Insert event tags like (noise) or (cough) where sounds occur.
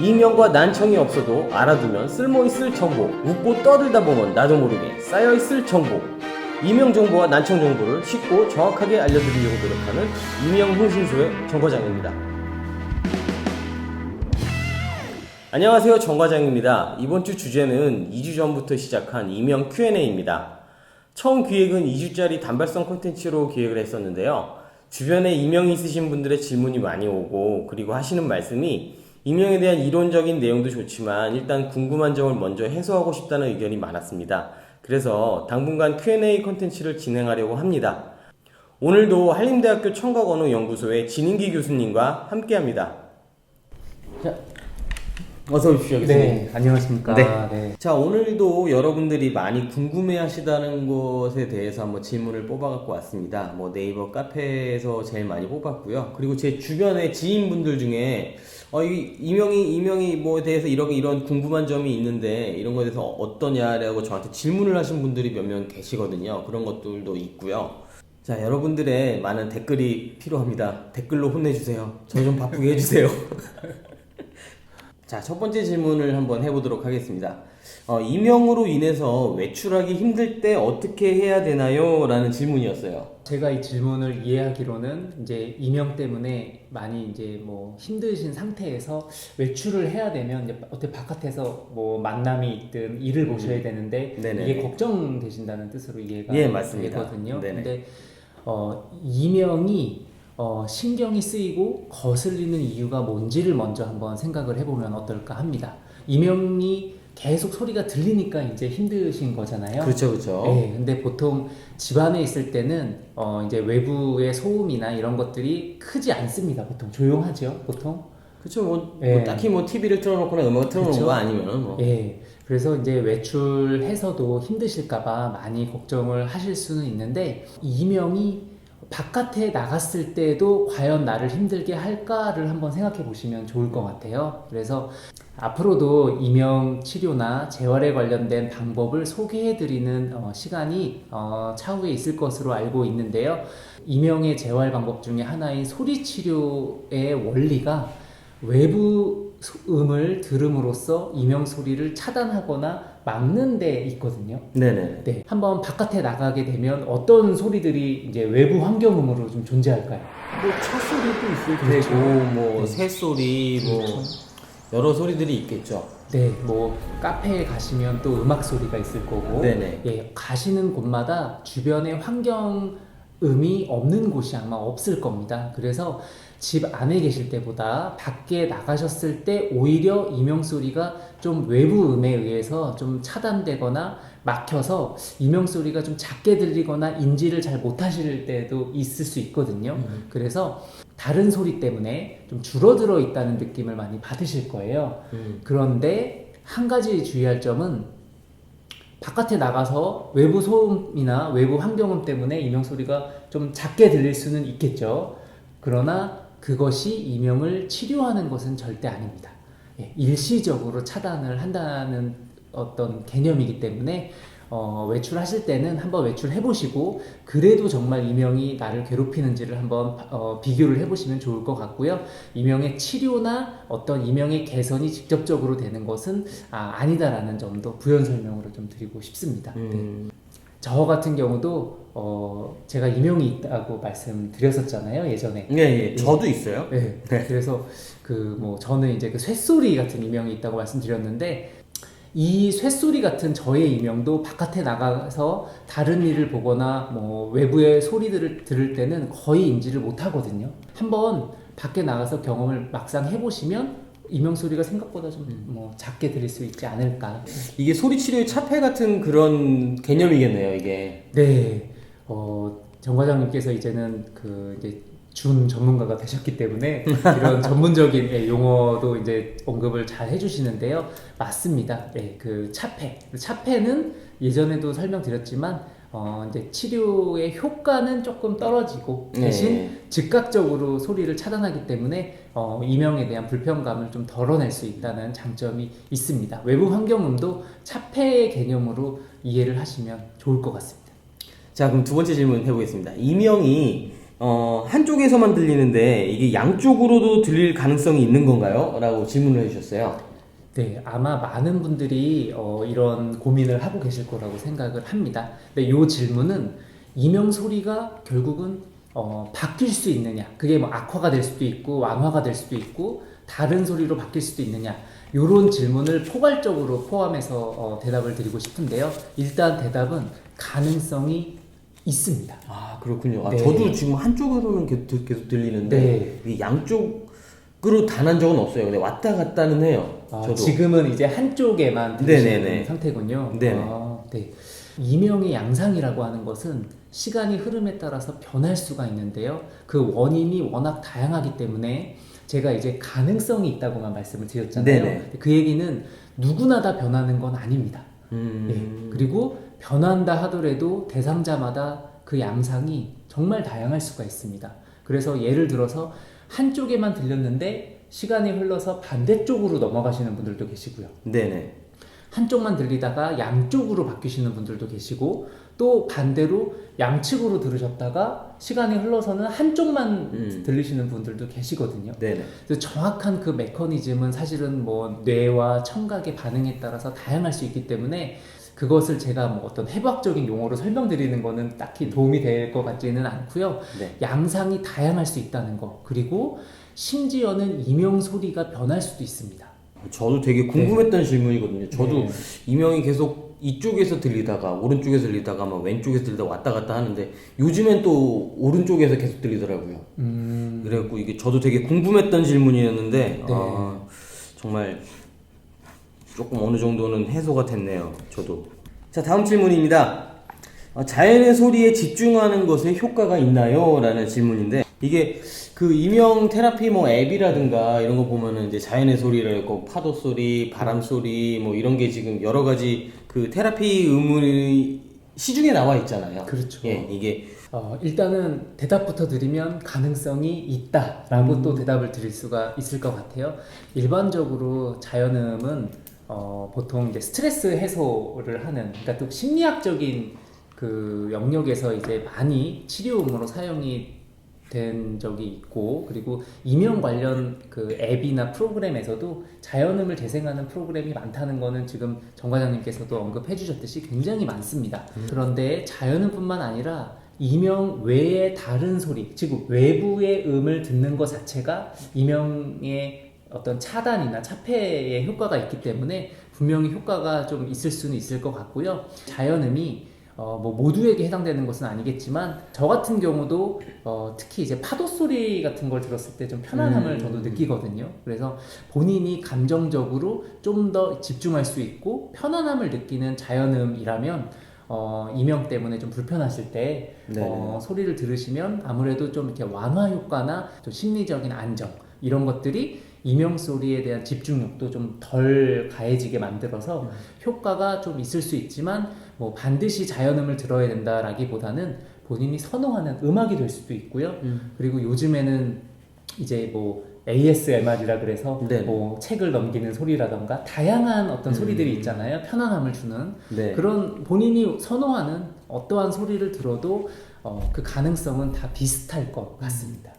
이명과 난청이 없어도 알아두면 쓸모있을 정보. 웃고 떠들다 보면 나도 모르게 쌓여있을 정보. 이명 정보와 난청 정보를 쉽고 정확하게 알려드리려고 노력하는 이명 흥신소의 정과장입니다. 안녕하세요 정과장입니다. 이번 주 주제는 2주 전부터 시작한 이명 Q&A입니다. 처음 기획은 2주짜리 단발성 콘텐츠로 기획을 했었는데요. 주변에 이명이 있으신 분들의 질문이 많이 오고 그리고 하시는 말씀이 이명에 대한 이론적인 내용도 좋지만 일단 궁금한 점을 먼저 해소하고 싶다는 의견이 많았습니다. 그래서 당분간 Q&A 콘텐츠를 진행하려고 합니다. 오늘도 한림대학교 청각언어연구소의 진인기 교수님과 함께합니다. 자, 어서 오십시오, 교수님. 네, 안녕하십니까. 네. 네. 자, 오늘도 여러분들이 많이 궁금해 하시다는 것에 대해서 한번 질문을 뽑아 갖고 왔습니다. 뭐 네이버 카페에서 제일 많이 뽑았고요. 그리고 제 주변의 지인분들 중에 어, 이, 이명이, 이명이 뭐에 대해서 이런, 이런 궁금한 점이 있는데 이런 거에 대해서 어떠냐라고 저한테 질문을 하신 분들이 몇 명 계시거든요. 그런 것들도 있고요. 자, 여러분들의 많은 댓글이 필요합니다. 댓글로 혼내주세요. 저 좀 바쁘게 해주세요. (laughs) 자, 첫 번째 질문을 한번 해보도록 하겠습니다. 어, 이명으로 인해서 외출하기 힘들 때 어떻게 해야 되나요? 라는 질문이었어요. 제가 이 질문을 이해하기로는 이제 이명 때문에 많이 이제 뭐 힘드신 상태에서 외출을 해야 되면 이제 어떻게 바깥에서 뭐 만남이 있든 일을 보셔야 되는데 음. 네네. 이게 걱정되신다는 뜻으로 이해가 예, 맞습니다. 되거든요. 네네. 근데 어, 이명이 어, 신경이 쓰이고 거슬리는 이유가 뭔지를 먼저 한번 생각을 해보면 어떨까 합니다. 이명이 계속 소리가 들리니까 이제 힘드신 거잖아요. 그렇죠, 그렇죠. 네, 근데 보통 집안에 있을 때는 어 이제 외부의 소음이나 이런 것들이 크지 않습니다. 보통 조용하죠, 보통. 그렇죠. 뭐, 예. 뭐 딱히 뭐 TV를 틀어놓거나 음악을 틀어놓은 그쵸. 거 아니면 뭐. 예. 그래서 이제 외출해서도 힘드실까봐 많이 걱정을 하실 수는 있는데 이명이 바깥에 나갔을 때도 과연 나를 힘들게 할까를 한번 생각해 보시면 좋을 것 같아요. 그래서 앞으로도 이명 치료나 재활에 관련된 방법을 소개해 드리는 어, 시간이 어, 차후에 있을 것으로 알고 있는데요. 이명의 재활 방법 중에 하나인 소리 치료의 원리가 외부 소- 음을 들음으로써 이명 소리를 차단하거나 막는 데 있거든요. 네네. 네. 한번 바깥에 나가게 되면 어떤 소리들이 이제 외부 환경음으로 좀 존재할까요? 뭐차 소리도 있을 그렇죠. 테고, 뭐 네. 새 소리, 뭐 여러 소리들이 있겠죠. 네, 뭐 카페에 가시면 또 음악 소리가 있을 거고, 네네. 예, 가시는 곳마다 주변의 환경 음이 없는 곳이 아마 없을 겁니다. 그래서 집 안에 계실 때보다 밖에 나가셨을 때 오히려 이명 소리가 좀 외부 음에 의해서 좀 차단되거나 막혀서 이명 소리가 좀 작게 들리거나 인지를 잘 못하실 때도 있을 수 있거든요. 음. 그래서 다른 소리 때문에 좀 줄어들어 있다는 느낌을 많이 받으실 거예요. 음. 그런데 한 가지 주의할 점은 바깥에 나가서 외부 소음이나 외부 환경음 때문에 이명 소리가 좀 작게 들릴 수는 있겠죠. 그러나 그것이 이명을 치료하는 것은 절대 아닙니다. 예, 일시적으로 차단을 한다는 어떤 개념이기 때문에 어, 외출하실 때는 한번 외출해 보시고 그래도 정말 이명이 나를 괴롭히는지를 한번 어, 비교를 해 보시면 좋을 것 같고요. 이명의 치료나 어떤 이명의 개선이 직접적으로 되는 것은 아, 아니다라는 점도 부연 설명으로 좀 드리고 싶습니다. 네. 음. 저 같은 경우도 어, 제가 이명이 있다고 말씀드렸었잖아요 예전에. 예, 예. 저도 있어요. 네. 그래서 그 뭐 저는 이제 그 쇳소리 같은 이명이 있다고 말씀드렸는데 이 쇳소리 같은 저의 이명도 바깥에 나가서 다른 일을 보거나 뭐 외부의 소리들을 들을 때는 거의 인지를 못 하거든요. 한번 밖에 나가서 경험을 막상 해보시면 이명 소리가 생각보다 좀 뭐 작게 들릴 수 있지 않을까. 이게 소리 치료의 차폐 같은 그런 개념이겠네요, 이게. 네. 어, 정 과장님께서 이제는 그 이제 준 전문가가 되셨기 때문에 (laughs) 이런 전문적인 예, 용어도 이제 언급을 잘 해주시는데요. 맞습니다. 예, 그 차폐. 차폐는 예전에도 설명드렸지만 어, 이제 치료의 효과는 조금 떨어지고 대신 네. 즉각적으로 소리를 차단하기 때문에 어, 이명에 대한 불편감을 좀 덜어낼 수 있다는 장점이 있습니다. 외부 환경음도 차폐의 개념으로 이해를 하시면 좋을 것 같습니다. 자, 그럼 두 번째 질문 해보겠습니다. 이명이 어, 한쪽에서만 들리는데 이게 양쪽으로도 들릴 가능성이 있는 건가요? 라고 질문을 해주셨어요. 네, 아마 많은 분들이 어, 이런 고민을 하고 계실 거라고 생각을 합니다. 근데 이 질문은 이명 소리가 결국은 어, 바뀔 수 있느냐? 그게 뭐 악화가 될 수도 있고 완화가 될 수도 있고 다른 소리로 바뀔 수도 있느냐? 이런 질문을 포괄적으로 포함해서 어, 대답을 드리고 싶은데요. 일단 대답은 가능성이 있습니다. 아 그렇군요. 아, 네. 저도 지금 한쪽으로는 계속, 계속 들리는데 네. 양쪽 으로 단한 적은 없어요. 근데 왔다 갔다는 해요. 아, 저도. 지금은 이제 한쪽에만 네네네. 상태군요. 네네. 아, 네. 이명의 양상이라고 하는 것은 시간이 흐름에 따라서 변할 수가 있는데요. 그 원인이 워낙 다양하기 때문에 제가 이제 가능성이 있다고만 말씀을 드렸잖아요. 네네. 그 얘기는 누구나 다 변하는 건 아닙니다. 음, 예. 그리고 변한다 하더라도 대상자마다 그 양상이 정말 다양할 수가 있습니다. 그래서 예를 들어서 한쪽에만 들렸는데 시간이 흘러서 반대쪽으로 넘어가시는 분들도 계시고요. 네네. 한쪽만 들리다가 양쪽으로 바뀌시는 분들도 계시고 또 반대로 양측으로 들으셨다가 시간이 흘러서는 한쪽만 음. 들리시는 분들도 계시거든요. 네네. 그래서 정확한 그 메커니즘은 사실은 뭐 뇌와 청각의 반응에 따라서 다양할 수 있기 때문에 그것을 제가 뭐 어떤 해부학적인 용어로 설명드리는 거는 딱히 도움이 될 것 같지는 않고요. 네. 양상이 다양할 수 있다는 거 그리고 심지어는 이명 소리가 변할 수도 있습니다. 저도 되게 궁금했던 질문이거든요. 저도 네. 이명이 계속 이쪽에서 들리다가 오른쪽에서 들리다가 막 왼쪽에서 들리다가 왔다 갔다 하는데 요즘엔 또 오른쪽에서 계속 들리더라고요. 음, 그래갖고 이게 저도 되게 궁금했던 질문이었는데 네. 아, 정말 조금 어느 정도는 해소가 됐네요. 저도. 자 다음 질문입니다. 어, 자연의 소리에 집중하는 것에 효과가 있나요? 라는 질문인데 이게 그 이명 테라피 뭐 앱이라든가 이런 거 보면은 이제 자연의 소리를 고 파도 소리, 바람 소리 뭐 이런 게 지금 여러 가지 그 테라피 음을 시중에 나와 있잖아요. 그렇죠. 예, 이게 어, 일단은 대답부터 드리면 가능성이 있다라고 또 대답을 드릴 수가 있을 것 같아요. 일반적으로 자연음은 어, 보통 이제 스트레스 해소를 하는, 그러니까 또 심리학적인 그 영역에서 이제 많이 치료음으로 사용이 된 적이 있고 그리고 이명 관련 그 앱이나 프로그램에서도 자연음을 재생하는 프로그램이 많다는 거는 지금 정 과장님께서도 언급해 주셨듯이 굉장히 많습니다. 그런데 자연음뿐만 아니라 이명 외의 다른 소리, 즉 외부의 음을 듣는 것 자체가 이명의 어떤 차단이나 차폐의 효과가 있기 때문에 분명히 효과가 좀 있을 수는 있을 것 같고요. 자연음이 어, 뭐 모두에게 해당되는 것은 아니겠지만 저 같은 경우도 어, 특히 이제 파도 소리 같은 걸 들었을 때 좀 편안함을 음. 저도 느끼거든요. 그래서 본인이 감정적으로 좀 더 집중할 수 있고 편안함을 느끼는 자연음이라면 어, 이명 때문에 좀 불편하실 때 네. 어, 소리를 들으시면 아무래도 좀 이렇게 완화 효과나 좀 심리적인 안정 이런 것들이 이명 소리에 대한 집중력도 좀 덜 가해지게 만들어서 효과가 좀 있을 수 있지만 뭐 반드시 자연음을 들어야 된다라기보다는 본인이 선호하는 음악이 될 수도 있고요. 음. 그리고 요즘에는 이제 뭐 ASMR이라 그래서 네. 뭐 책을 넘기는 소리라던가 다양한 어떤 소리들이 있잖아요. 편안함을 주는 네. 그런 본인이 선호하는 어떠한 소리를 들어도 어, 그 가능성은 다 비슷할 것 같습니다.